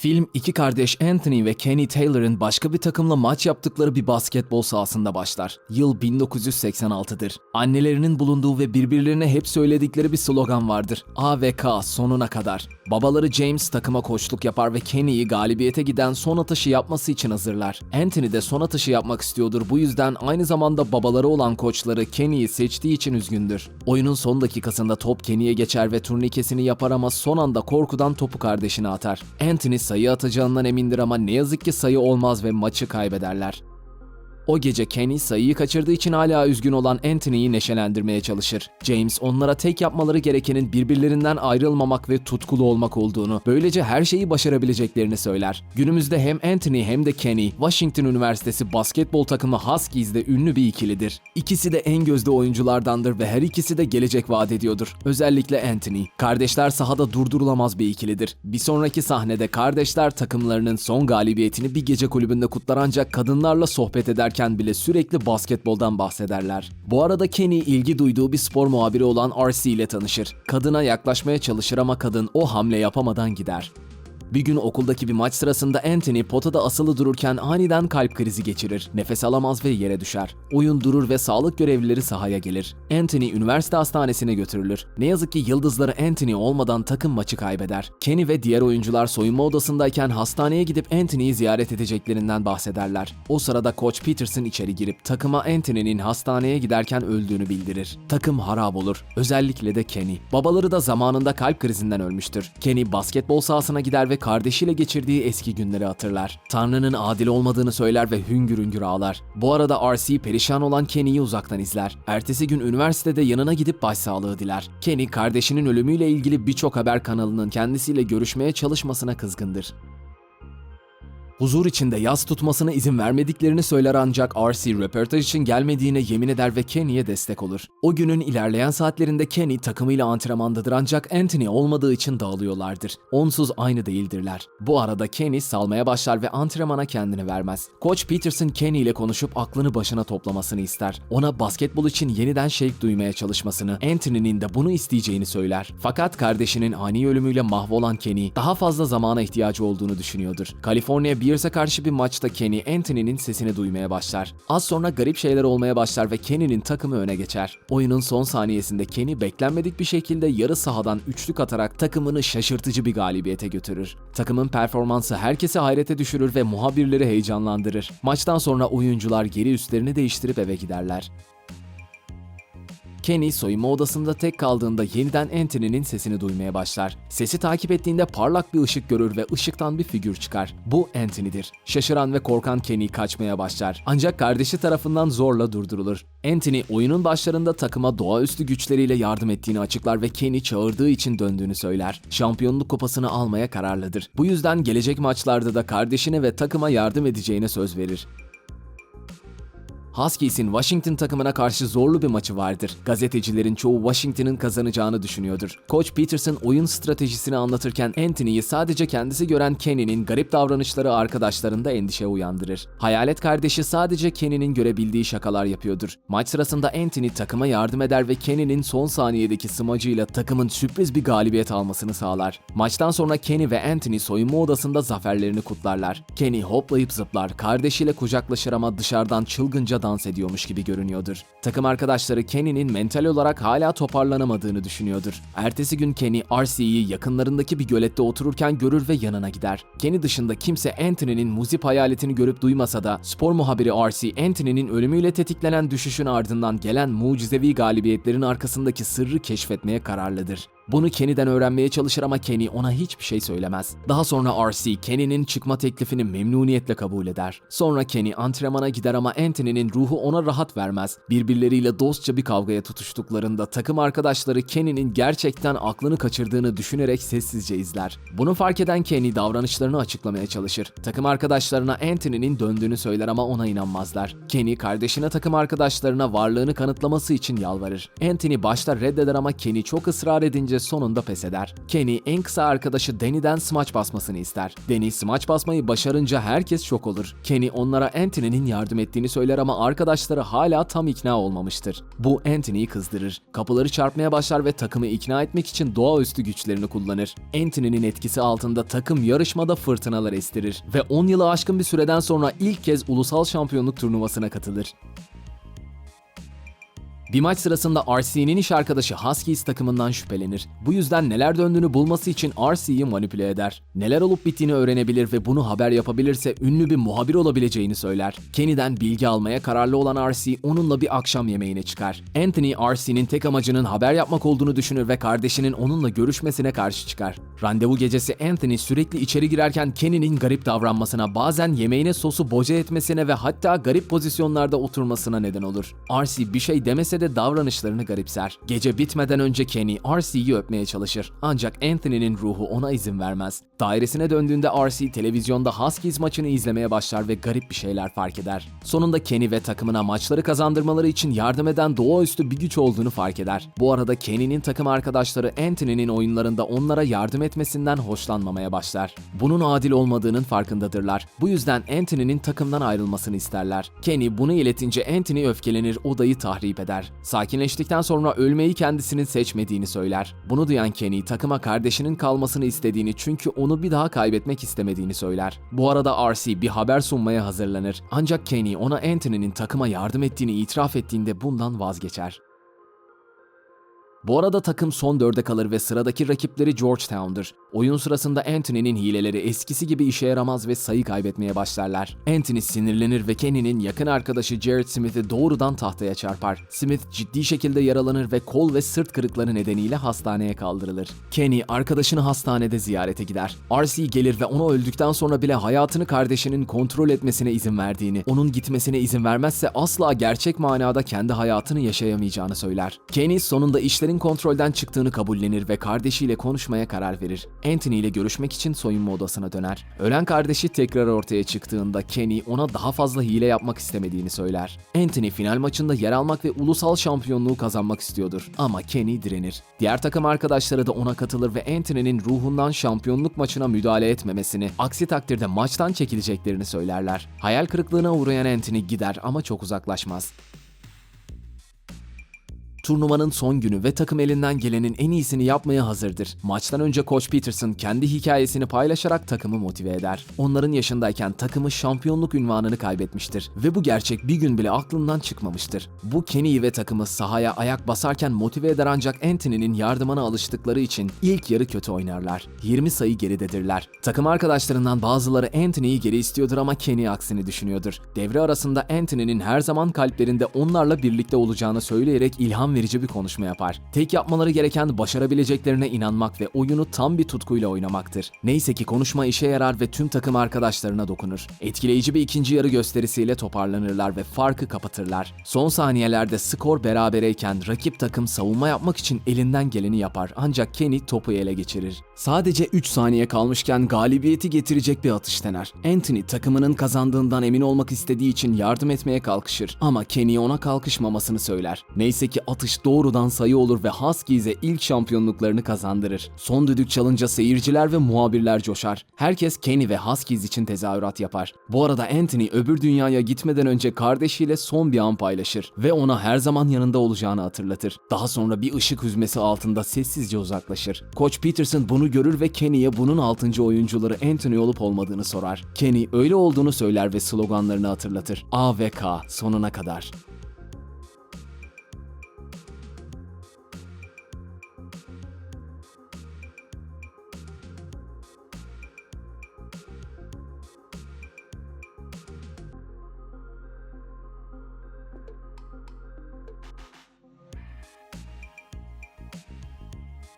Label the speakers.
Speaker 1: Film iki kardeş Anthony ve Kenny Taylor'ın başka bir takımla maç yaptıkları bir basketbol sahasında başlar. Yıl 1986'dır. Annelerinin bulunduğu ve birbirlerine hep söyledikleri bir slogan vardır. A ve K sonuna kadar. Babaları James takıma koçluk yapar ve Kenny'yi galibiyete giden son atışı yapması için hazırlar. Anthony de son atışı yapmak istiyordur. Bu yüzden aynı zamanda babaları olan koçları Kenny'yi seçtiği için üzgündür. Oyunun son dakikasında top Kenny'ye geçer ve turnikesini yapar ama son anda korkudan topu kardeşine atar. Anthony sayı atacağından emindir ama ne yazık ki sayı olmaz ve maçı kaybederler. O gece Kenny sayıyı kaçırdığı için hala üzgün olan Anthony'yi neşelendirmeye çalışır. James onlara tek yapmaları gerekenin birbirlerinden ayrılmamak ve tutkulu olmak olduğunu, böylece her şeyi başarabileceklerini söyler. Günümüzde hem Anthony hem de Kenny, Washington Üniversitesi basketbol takımı Huskies'de ünlü bir ikilidir. İkisi de en gözde oyunculardandır ve her ikisi de gelecek vaat ediyordur. Özellikle Anthony. Kardeşler sahada durdurulamaz bir ikilidir. Bir sonraki sahnede kardeşler takımlarının son galibiyetini bir gece kulübünde kutlar ancak kadınlarla sohbet ederken bile sürekli basketboldan bahsederler. Bu arada Kenny ilgi duyduğu bir spor muhabiri olan RC ile tanışır. Kadına yaklaşmaya çalışır ama kadın o hamle yapamadan gider. Bir gün okuldaki bir maç sırasında Anthony potada asılı dururken aniden kalp krizi geçirir. Nefes alamaz ve yere düşer. Oyun durur ve sağlık görevlileri sahaya gelir. Anthony üniversite hastanesine götürülür. Ne yazık ki yıldızları Anthony olmadan takım maçı kaybeder. Kenny ve diğer oyuncular soyunma odasındayken hastaneye gidip Anthony'yi ziyaret edeceklerinden bahsederler. O sırada Koç Peterson içeri girip takıma Anthony'nin hastaneye giderken öldüğünü bildirir. Takım harap olur. Özellikle de Kenny. Babaları da zamanında kalp krizinden ölmüştür. Kenny basketbol sahasına gider ve kardeşiyle geçirdiği eski günleri hatırlar. Tanrı'nın adil olmadığını söyler ve hüngür hüngür ağlar. Bu arada RC perişan olan Kenny'yi uzaktan izler. Ertesi gün üniversitede yanına gidip başsağlığı diler. Kenny kardeşinin ölümüyle ilgili birçok haber kanalının kendisiyle görüşmeye çalışmasına kızgındır. Huzur içinde yas tutmasına izin vermediklerini söyler ancak RC röportaj için gelmediğine yemin eder ve Kenny'ye destek olur. O günün ilerleyen saatlerinde Kenny takımıyla antrenmandadır ancak Anthony olmadığı için dağılıyorlardır. Onsuz aynı değildirler. Bu arada Kenny salmaya başlar ve antrenmana kendini vermez. Koç Peterson Kenny ile konuşup aklını başına toplamasını ister. Ona basketbol için yeniden şevk duymaya çalışmasını, Anthony'nin de bunu isteyeceğini söyler. Fakat kardeşinin ani ölümüyle mahvolan Kenny daha fazla zamana ihtiyacı olduğunu düşünüyordur. Kaliforniya Bears'a karşı bir maçta Kenny Anthony'nin sesini duymaya başlar. Az sonra garip şeyler olmaya başlar ve Kenny'nin takımı öne geçer. Oyunun son saniyesinde Kenny beklenmedik bir şekilde yarı sahadan üçlük atarak takımını şaşırtıcı bir galibiyete götürür. Takımın performansı herkesi hayrete düşürür ve muhabirleri heyecanlandırır. Maçtan sonra oyuncular geri üstlerini değiştirip eve giderler. Kenny soyunma odasında tek kaldığında yeniden Anthony'nin sesini duymaya başlar. Sesi takip ettiğinde parlak bir ışık görür ve ışıktan bir figür çıkar. Bu Anthony'dir. Şaşıran ve korkan Kenny kaçmaya başlar. Ancak kardeşi tarafından zorla durdurulur. Anthony oyunun başlarında takıma doğaüstü güçleriyle yardım ettiğini açıklar ve Kenny çağırdığı için döndüğünü söyler. Şampiyonluk kupasını almaya kararlıdır. Bu yüzden gelecek maçlarda da kardeşine ve takıma yardım edeceğine söz verir. Huskies'in Washington takımına karşı zorlu bir maçı vardır. Gazetecilerin çoğu Washington'ın kazanacağını düşünüyordur. Koç Peterson oyun stratejisini anlatırken Anthony'yi sadece kendisi gören Kenny'nin garip davranışları arkadaşlarında endişe uyandırır. Hayalet kardeşi sadece Kenny'nin görebildiği şakalar yapıyordur. Maç sırasında Anthony takıma yardım eder ve Kenny'nin son saniyedeki smacıyla takımın sürpriz bir galibiyet almasını sağlar. Maçtan sonra Kenny ve Anthony soyunma odasında zaferlerini kutlarlar. Kenny hoplayıp zıplar, kardeşiyle kucaklaşır ama dışarıdan çılgınca dans ediyormuş gibi görünüyordur. Takım arkadaşları Kenny'nin mental olarak hala toparlanamadığını düşünüyordur. Ertesi gün Kenny, RC'yi yakınlarındaki bir gölette otururken görür ve yanına gider. Kenny dışında kimse Anthony'nin muzip hayaletini görüp duymasa da spor muhabiri RC, Anthony'nin ölümüyle tetiklenen düşüşün ardından gelen mucizevi galibiyetlerin arkasındaki sırrı keşfetmeye kararlıdır. Bunu Kenny'den öğrenmeye çalışır ama Kenny ona hiçbir şey söylemez. Daha sonra RC, Kenny'nin çıkma teklifini memnuniyetle kabul eder. Sonra Kenny antrenmana gider ama Anthony'nin ruhu ona rahat vermez. Birbirleriyle dostça bir kavgaya tutuştuklarında takım arkadaşları Kenny'nin gerçekten aklını kaçırdığını düşünerek sessizce izler. Bunu fark eden Kenny davranışlarını açıklamaya çalışır. Takım arkadaşlarına Anthony'nin döndüğünü söyler ama ona inanmazlar. Kenny kardeşine takım arkadaşlarına varlığını kanıtlaması için yalvarır. Anthony başta reddeder ama Kenny çok ısrar edince sonunda pes eder. Kenny en kısa arkadaşı Danny'den smaç basmasını ister. Danny smaç basmayı başarınca herkes şok olur. Kenny onlara Anthony'nin yardım ettiğini söyler ama arkadaşları hala tam ikna olmamıştır. Bu Anthony'yi kızdırır. Kapıları çarpmaya başlar ve takımı ikna etmek için doğaüstü güçlerini kullanır. Anthony'nin etkisi altında takım yarışmada fırtınalar estirir ve 10 yılı aşkın bir süreden sonra ilk kez ulusal şampiyonluk turnuvasına katılır. Bir maç sırasında RC'nin iş arkadaşı Huskies takımından şüphelenir. Bu yüzden neler döndüğünü bulması için RC'yi manipüle eder. Neler olup bittiğini öğrenebilir ve bunu haber yapabilirse ünlü bir muhabir olabileceğini söyler. Kenny'den bilgi almaya kararlı olan RC onunla bir akşam yemeğine çıkar. Anthony RC'nin tek amacının haber yapmak olduğunu düşünür ve kardeşinin onunla görüşmesine karşı çıkar. Randevu gecesi Anthony sürekli içeri girerken Kenny'nin garip davranmasına, bazen yemeğine sosu boca etmesine ve hatta garip pozisyonlarda oturmasına neden olur. RC bir şey demese de davranışlarını garipser. Gece bitmeden önce Kenny RC'yi öpmeye çalışır. Ancak Anthony'nin ruhu ona izin vermez. Dairesine döndüğünde RC televizyonda Huskies maçını izlemeye başlar ve garip bir şeyler fark eder. Sonunda Kenny ve takımına maçları kazandırmaları için yardım eden doğaüstü bir güç olduğunu fark eder. Bu arada Kenny'nin takım arkadaşları Anthony'nin oyunlarında onlara yardım etmesinden hoşlanmamaya başlar. Bunun adil olmadığının farkındadırlar. Bu yüzden Anthony'nin takımdan ayrılmasını isterler. Kenny bunu iletince Anthony öfkelenir, odayı tahrip eder. Sakinleştikten sonra ölmeyi kendisinin seçmediğini söyler. Bunu duyan Kenny takıma kardeşinin kalmasını istediğini çünkü onu bir daha kaybetmek istemediğini söyler. Bu arada RC bir haber sunmaya hazırlanır. Ancak Kenny ona Anthony'nin takıma yardım ettiğini itiraf ettiğinde bundan vazgeçer. Bu arada takım son dörde kalır ve sıradaki rakipleri Georgetown'dır. Oyun sırasında Anthony'nin hileleri eskisi gibi işe yaramaz ve sayı kaybetmeye başlarlar. Anthony sinirlenir ve Kenny'nin yakın arkadaşı Jared Smith'i doğrudan tahtaya çarpar. Smith ciddi şekilde yaralanır ve kol ve sırt kırıkları nedeniyle hastaneye kaldırılır. Kenny arkadaşını hastanede ziyarete gider. RC gelir ve onu öldükten sonra bile hayatını kardeşinin kontrol etmesine izin verdiğini, onun gitmesine izin vermezse asla gerçek manada kendi hayatını yaşayamayacağını söyler. Kenny sonunda işlerin kontrolden çıktığını kabullenir ve kardeşiyle konuşmaya karar verir. Anthony ile görüşmek için soyunma odasına döner. Ölen kardeşi tekrar ortaya çıktığında Kenny ona daha fazla hile yapmak istemediğini söyler. Anthony final maçında yer almak ve ulusal şampiyonluğu kazanmak istiyordur ama Kenny direnir. Diğer takım arkadaşları da ona katılır ve Anthony'nin ruhundan şampiyonluk maçına müdahale etmemesini, aksi takdirde maçtan çekileceklerini söylerler. Hayal kırıklığına uğrayan Anthony gider ama çok uzaklaşmaz. Turnuvanın son günü ve takım elinden gelenin en iyisini yapmaya hazırdır. Maçtan önce Coach Peterson kendi hikayesini paylaşarak takımı motive eder. Onların yaşındayken takımı şampiyonluk ünvanını kaybetmiştir ve bu gerçek bir gün bile aklından çıkmamıştır. Bu Kenny'yi ve takımı sahaya ayak basarken motive eder ancak Anthony'nin yardımına alıştıkları için ilk yarı kötü oynarlar. 20 sayı geridedirler. Takım arkadaşlarından bazıları Anthony'yi geri istiyordur ama Kenny aksini düşünüyordur. Devre arasında Anthony'nin her zaman kalplerinde onlarla birlikte olacağını söyleyerek ilham verici bir konuşma yapar. Tek yapmaları gereken başarabileceklerine inanmak ve oyunu tam bir tutkuyla oynamaktır. Neyse ki konuşma işe yarar ve tüm takım arkadaşlarına dokunur. Etkileyici bir ikinci yarı gösterisiyle toparlanırlar ve farkı kapatırlar. Son saniyelerde skor berabereyken rakip takım savunma yapmak için elinden geleni yapar ancak Kenny topu ele geçirir. Sadece 3 saniye kalmışken galibiyeti getirecek bir atış dener. Anthony takımının kazandığından emin olmak istediği için yardım etmeye kalkışır ama Kenny ona kalkışmamasını söyler. Neyse ki atış doğrudan sayı olur ve Huskies'e ilk şampiyonluklarını kazandırır. Son düdük çalınca seyirciler ve muhabirler coşar. Herkes Kenny ve Huskies için tezahürat yapar. Bu arada Anthony öbür dünyaya gitmeden önce kardeşiyle son bir an paylaşır ve ona her zaman yanında olacağını hatırlatır. Daha sonra bir ışık hüzmesi altında sessizce uzaklaşır. Coach Peterson bunu görür ve Kenny'ye bunun 6. oyuncuları Anthony olup olmadığını sorar. Kenny öyle olduğunu söyler ve sloganlarını hatırlatır. A ve K sonuna kadar.